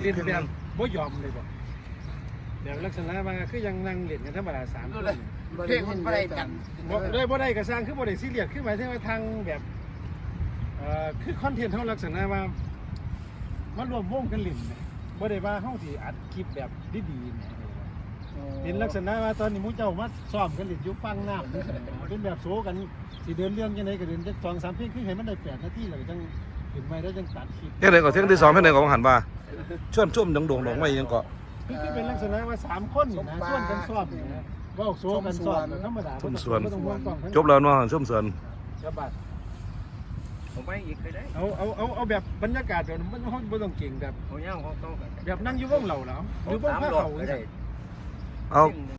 เรียนแบบบ่ยอมเลยบ่แบบลักษณะว่าคือยังนั่งเล่นกันธรรมดาสามคนเพลงมันบ่ได้กันบ่ได้บ่ได้ก็สร้างคือบ่ได้ซีเรียสคือหมายถึงว่าทางแบบเอ่อคือคอนเทนต์เฮาลักษณะว่ามันรวมวงกันเล่นเนี่ยบ่ได้ว่าเฮาสิอัดคลิปแบบดีๆเนี่ยเป็นลักษณะว่าตอนนี้หมู่เจ้ามาซ้อมกันเล่นอยู่ฟังน้ำเป็นแบบโซกันสิเดินเรื่องจังไดก็เดินจัก2 3เพลงคือให้มันได้8นาทีแล้วก็จัง ขึ้นไปแล้วจังตัดคลิปเท่าไหร่ก็เท่าที่สองเท่าไหร่ก็หันว่าชวนชุ่มดงดงดงไว้ยังก็คือคือเป็นลักษณะว่าสามคนนี่นะส่วนกันสอบนี่นะเว่าโซกันสอบธรรมดาชุ่มส่วนบ่ต้องห่วงกล้องทั้งจบแล้วเนาะชุ่มส่วนกระบาดผมไปอีกเลยได้เอาเอาเอาเอาแบบบรรยากาศแบบมันเขาบ่ต้องเก่งแบบเขาย่างเขาต้องกันแบบนั่งอยู่วงเราแล้วหรือวงผ้าเขาได้เอา